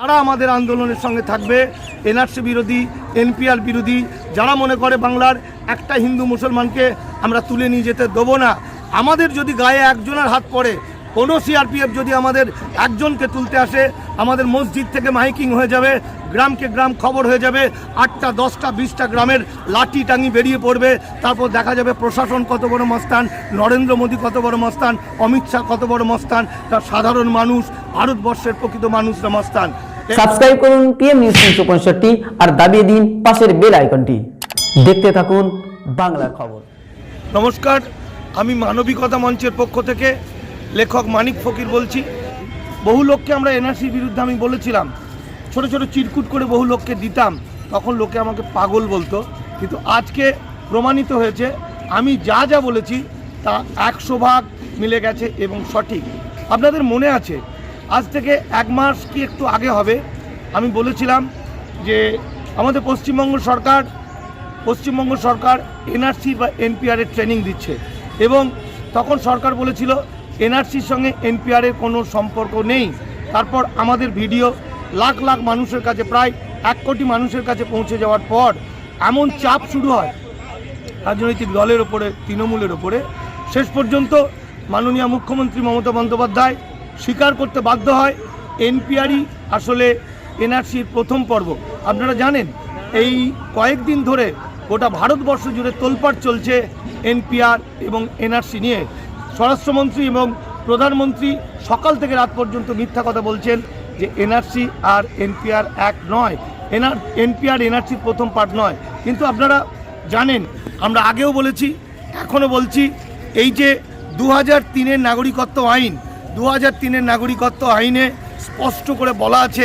তারা আমাদের আন্দোলনের সঙ্গে থাকবে, এনআরসি বিরোধী, এনপিআর বিরোধী, যারা মনে করে বাংলার একটা হিন্দু মুসলমানকে আমরা তুলে নিয়ে যেতে দেবো না। আমাদের যদি গায়ে একজনের হাত পড়ে, কোনো সিআরপিএফ যদি আমাদের একজনকে তুলতে আসে, আমাদের মসজিদ থেকে মাইকিং হয়ে যাবে, গ্রামকে গ্রাম খবর হয়ে যাবে, আটটা, দশটা, বিশটা গ্রামের লাঠি টাঙি বেরিয়ে পড়বে, তারপর দেখা যাবে প্রশাসন কত বড় মস্তান, নরেন্দ্র মোদী কত বড় মস্তান, অমিত শাহ কত বড় মস্তান, তার সাধারণ মানুষ, ভারতবর্ষের প্রকৃত মানুষরা মস্তান। সাবস্ক্রাইব করুন পিএম নিউজ তিনশো পঁয়ষট্টি আর দাবিয়ে দিন পাশের বেল আইকনটি। দেখতে থাকুন বাংলার খবর। নমস্কার, আমি মানবিকতা মঞ্চের পক্ষ থেকে লেখক মানিক ফকির বলছি। বহু লোককে আমরা এনআরসির বিরুদ্ধে আমি বলেছিলাম, ছোট ছোট চিরকুট করে বহু লোককে দিতাম, তখন লোকে আমাকে পাগল বলতো। কিন্তু আজকে প্রমাণিত হয়েছে, আমি যা যা বলেছি তা একশো ভাগ মিলে গেছে এবং সঠিক। আপনাদের মনে আছে আজ থেকে এক মাস কি একটু আগে হবে, আমি বলেছিলাম যে আমাদের পশ্চিমবঙ্গ সরকার পশ্চিমবঙ্গ সরকার এনআরসি বা এনপিআর এর ট্রেনিং দিচ্ছে এবং তখন সরকার বলেছিল এনআরসির সঙ্গে এনপিআর এর কোনো সম্পর্ক নেই। তারপর আমাদের ভিডিও লাখ লাখ মানুষের কাছে, প্রায় এক কোটি মানুষের কাছে পৌঁছে যাওয়ার পর এমন চাপ শুরু হয় রাজনৈতিক দলের ওপরে, তৃণমূলের ওপরে। শেষ পর্যন্ত মাননীয় মুখ্যমন্ত্রী মমতা বন্দ্যোপাধ্যায় স্বীকার করতে বাধ্য হয়। এনপিআরই আসলে এনআরসির প্রথম পর্ব। আপনারা জানেন, এই কয়েকদিন ধরে গোটা ভারতবর্ষ জুড়ে তোলপাড় চলছে এনপিআর এবং এনআরসি নিয়ে। স্বরাষ্ট্রমন্ত্রী এবং প্রধানমন্ত্রী সকাল থেকে রাত পর্যন্ত মিথ্যা কথা বলছেন যে এনআরসি আর এনপিআর এক নয়। এনআর এনপিআর এনআরসির প্রথম পার্ট নয়। কিন্তু আপনারা জানেন, আমরা আগেও বলেছি, এখনও বলছি, এই যে দু হাজার তিনের নাগরিকত্ব আইন দু হাজার তিনের নাগরিকত্ব আইনে স্পষ্ট করে বলা আছে,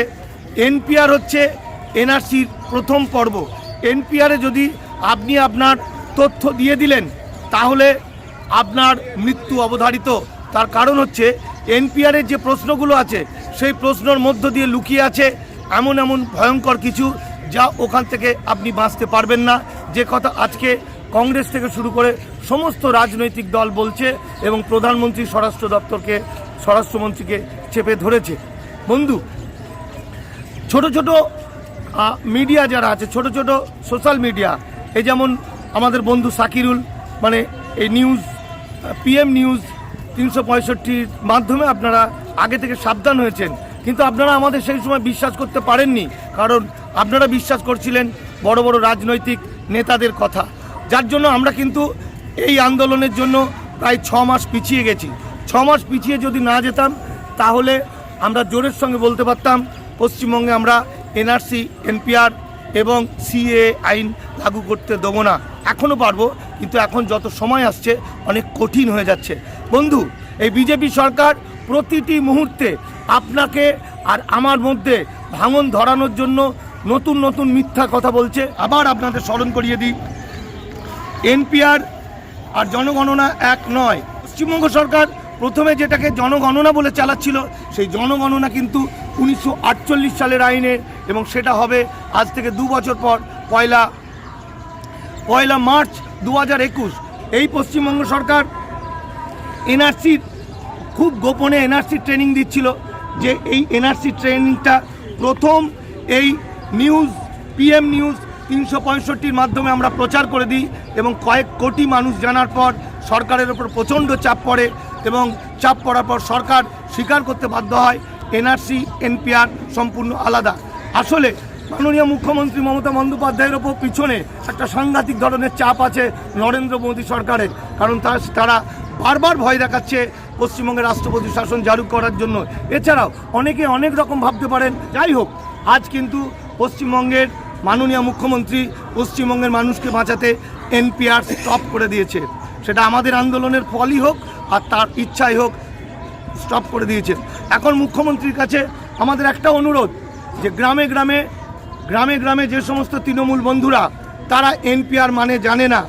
এনপিআর হচ্ছে এনআরসির প্রথম পর্ব। এনপিআরে যদি আপনি আপনার তথ্য দিয়ে দিলেন, তাহলে আপনার মৃত্যু অবধারিত। তার কারণ হচ্ছে এনপিআরের যে প্রশ্নগুলো আছে, সেই প্রশ্নর মধ্য দিয়ে লুকিয়ে আছে এমন এমন ভয়ঙ্কর কিছু যা ওখান থেকে আপনি বাঁচতে পারবেন না। যে কথা আজকে কংগ্রেস থেকে শুরু করে সমস্ত রাজনৈতিক দল বলছে এবং প্রধানমন্ত্রী স্বরাষ্ট্র দপ্তরকে স্বরাষ্ট্রমন্ত্রীকে চেপে ধরেছে। বন্ধু, ছোট ছোট মিডিয়া যারা আছে, ছোট ছোট সোশ্যাল মিডিয়া এই যেমন আমাদের বন্ধু সাকিরুল মানে এই নিউজ পিএম নিউজ তিনশো পঁয়ষট্টির মাধ্যমে আপনারা আগে থেকে সাবধান হয়েছেন। কিন্তু আপনারা আমাদের সেই সময় বিশ্বাস করতে পারেননি, কারণ আপনারা বিশ্বাস করছিলেন বড় বড় রাজনৈতিক নেতাদের কথা। যার জন্য আমরা কিন্তু এই আন্দোলনের জন্য প্রায় ছ মাস পিছিয়ে গেছি। ছ মাস পিছিয়ে যদি না যেতাম, তাহলে আমরা জোরের সঙ্গে বলতে পারতাম, পশ্চিমবঙ্গে আমরা এনআরসি, এনপিআর এবং সিএ আইন লাগু করতে দেবো না। এখনও পারব, কিন্তু এখন যত সময় আসছে, অনেক কঠিন হয়ে যাচ্ছে। বন্ধু, এই বিজেপি সরকার প্রতিটি মুহূর্তে আপনাকে আর আমার মধ্যে ভাঙন ধরানোর জন্য নতুন নতুন মিথ্যা কথা বলছে। আবার আপনাদের স্মরণ করিয়ে দিই। এনপিআর আর জনগণনা এক নয়। পশ্চিমবঙ্গ সরকার প্রথমে যেটাকে জনগণনা বলে চালাচ্ছিল, সেই জনগণনা কিন্তু উনিশশো আটচল্লিশ সালের আইনে এবং সেটা হবে আজ থেকে দু বছর পর, পয়লা পয়লা মার্চ দু হাজার একুশ। এই পশ্চিমবঙ্গ সরকার এনআরসির খুব গোপনে এনআরসি ট্রেনিং দিচ্ছিল যে এই এনআরসি ট্রেনিংটা প্রথম এই নিউজ, পিএম নিউজ তিনশো পঁয়ষট্টির মাধ্যমে আমরা প্রচার করে দিই এবং কয়েক কোটি মানুষ জানার পর সরকারের ওপর প্রচণ্ড চাপ পড়ে। এবং চাপ পড়ার পর সরকার স্বীকার করতে বাধ্য হয়। এনআরসি এনপিআর সম্পূর্ণ আলাদা। আসলে মাননীয় মুখ্যমন্ত্রী মমতা বন্দ্যোপাধ্যায়ের ওপর পিছনে একটা সাংঘাতিক ধরনের চাপ আছে নরেন্দ্র মোদী সরকারের। কারণ তার বারবার ভয় দেখাচ্ছে পশ্চিমবঙ্গের রাষ্ট্রপতি শাসন জারি করার জন্য। এছাড়াও অনেকে অনেক রকম ভাবতে পারেন, যাই হোক, আজ কিন্তু পশ্চিমবঙ্গের মাননীয় মুখ্যমন্ত্রী পশ্চিমবঙ্গের মানুষকে বাঁচাতে এনপিআর স্টপ করে দিয়েছে। সেটা আমাদের আন্দোলনের ফলই হোক আর তার ইচ্ছাই হোক স্টপ করে দিয়েছেন এখন মুখ্যমন্ত্রীর কাছে আমাদের একটা অনুরোধ, যে গ্রামে গ্রামে গ্রামে গ্রামে যে সমস্ত তৃণমূল বন্ধুরা, তারা এনপিআর মানে জানে না।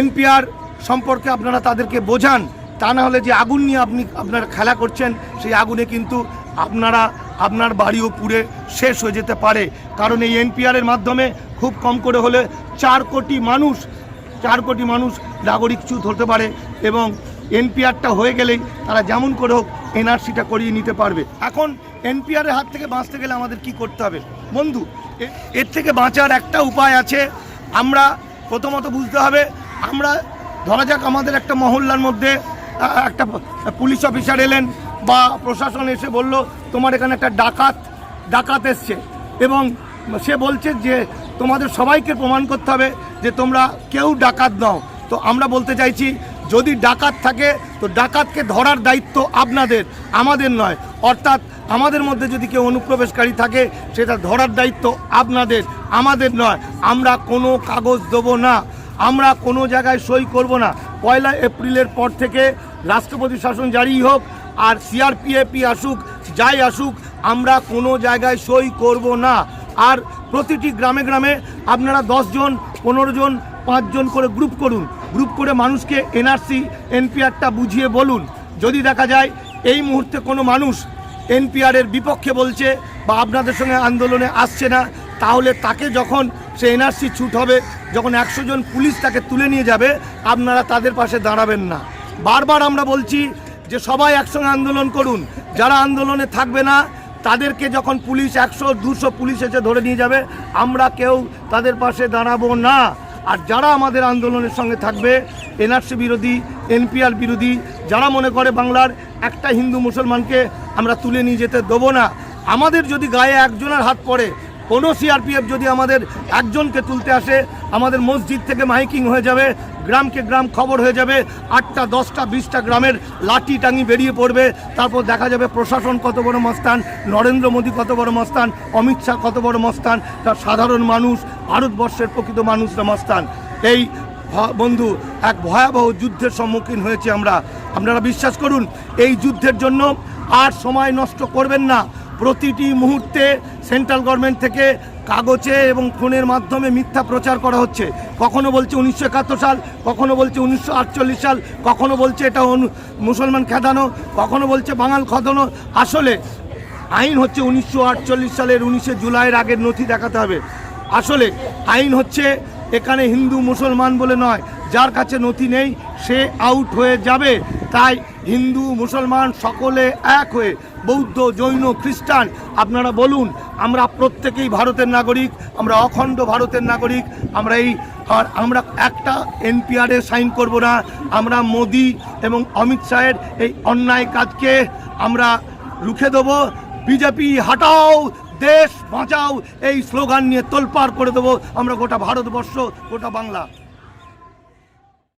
এনপিআর সম্পর্কে আপনারা তাদেরকে বোঝান, তা না হলে যে আগুন নিয়ে আপনি, আপনারা খেলা করছেন, সেই আগুনে কিন্তু আপনারা, আপনার বাড়িও পুড়ে শেষ হয়ে যেতে পারে। কারণ এই এনপিআরের মাধ্যমে খুব কম করে হলে চার কোটি মানুষ, চার কোটি মানুষ নাগরিক নাগরিকচ্যুত হতে পারে এবং এনপিআরটা হয়ে গেলেই তারা যেমন করে হোক এনআরসিটা করিয়ে নিতে পারবে। এখন এনপিআরের হাত থেকে বাঁচতে গেলে আমাদের কি করতে হবে? বন্ধু এর থেকে বাঁচার একটা উপায় আছে। আমরা প্রথমত বুঝতে হবে, আমরা ধরা যাক আমাদের একটা মহল্লার মধ্যে একটা পুলিশ অফিসার এলেন বা প্রশাসন এসে বলল, তোমার এখানে একটা ডাকাত ডাকাত এসছে। এবং সে বলছে যে, তোমাদের সবাইকে প্রমাণ করতে হবে যে তোমরা কেউ ডাকাত নাও। তো আমরা বলতে চাইছি যদি ডাকাত থাকে, তো ডাকাতকে ধরার দায়িত্ব আপনাদের, আমাদের নয়। অর্থাৎ আমাদের মধ্যে যদি কেউ অনুপ্রবেশকারী থাকে, সেটা ধরার দায়িত্ব আপনাদের, আমাদের নয়। আমরা কোনো কাগজ দেবো না। আমরা কোনো জায়গায় সই করব না। পয়লা এপ্রিলের পর থেকে রাষ্ট্রপতি শাসন জারি হোক, আর সিআরপিএফই আসুক, যাই আসুক, আমরা কোনো জায়গায় সই করব না। আর প্রতিটি গ্রামে গ্রামে আপনারা দশজন পনেরো জন পাঁচজন করে গ্রুপ করুন। গ্রুপ করে মানুষকে এনআরসি এনপিআরটা বুঝিয়ে বলুন। যদি দেখা যায় এই মুহূর্তে কোনো মানুষ এনপিআরের বিপক্ষে বলছে বা আপনাদের সঙ্গে আন্দোলনে আসছে না, তাহলে তাকে যখন সে এনআরসি ছুট হবে, যখন একশো জন পুলিশ তাকে তুলে নিয়ে যাবে, আপনারা তাদের পাশে দাঁড়াবেন না। বারবার আমরা বলছি যে সবাই একসঙ্গে আন্দোলন করুন। যারা আন্দোলনে থাকবে না, তাদেরকে যখন পুলিশ একশো, দুশো পুলিশ এসে ধরে নিয়ে যাবে, আমরা কেউ তাদের পাশে দাঁড়াবো না। আর যারা আমাদের আন্দোলনের সঙ্গে থাকবে, এনআরসি বিরোধী, এনপিআর বিরোধী, যারা মনে করে বাংলার একটা হিন্দু মুসলমানকে আমরা তুলে নিয়ে যেতে দেবো না, আমাদের যদি গায়ে একজনের হাত পড়ে, কোনো সিআরপিএফ যদি আমাদের একজনকে তুলতে আসে আমাদের মসজিদ থেকে মাইকিং হয়ে যাবে, গ্রামকে গ্রাম খবর হয়ে যাবে, আটটা, দশটা, বিশটা গ্রামের লাঠি টাঙি বেরিয়ে পড়বে। তারপর দেখা যাবে প্রশাসন কত বড় মস্তান, নরেন্দ্র মোদী কত বড় মস্তান, অমিত শাহ কত বড় মস্তান, তার সাধারণ মানুষ, ভারতবর্ষের প্রকৃত মানুষরা মস্তান। এই বন্ধু, এক ভয়াবহ যুদ্ধের সম্মুখীন হয়েছে আমরা। আপনারা বিশ্বাস করুন, এই যুদ্ধের জন্য আর সময় নষ্ট করবেন না। প্রতিটি মুহূর্তে সেন্ট্রাল গভর্নমেন্ট থেকে কাগজে এবং ফোনের মাধ্যমে মিথ্যা প্রচার করা হচ্ছে। কখনো বলছে উনিশশো একাত্তর সাল, কখনো বলছে উনিশশো আটচল্লিশ সাল, কখনো বলছে এটা মুসলমান খেদানো, কখনো বলছে বাঙাল খদানো। আসলে আইন হচ্ছে উনিশশো আটচল্লিশ সালের উনিশে জুলাইয়ের আগের নথি দেখাতে হবে। আসলে আইন হচ্ছে এখানে হিন্দু মুসলমান বলে নয়, যার কাছে নথি নেই, সে আউট হয়ে যাবে। তাই হিন্দু, মুসলমান সকলে এক হয়ে বৌদ্ধ, জৈন, খ্রিস্টান, আপনারা বলুন, আমরা প্রত্যেকেই ভারতের নাগরিক, আমরা অখণ্ড ভারতের নাগরিক, আমরা এই আর আমরা একটা এনপিআরে সাইন করব না, আমরা মোদি এবং অমিত শাহের এই অন্যায় কাজকে আমরা রুখে দেবো, বিজেপি হাটাও, দেশ বাঁচাও, এই স্লোগান নিয়ে তোলপাড় করে দেবো, আমরা গোটা ভারতবর্ষ, গোটা বাংলা।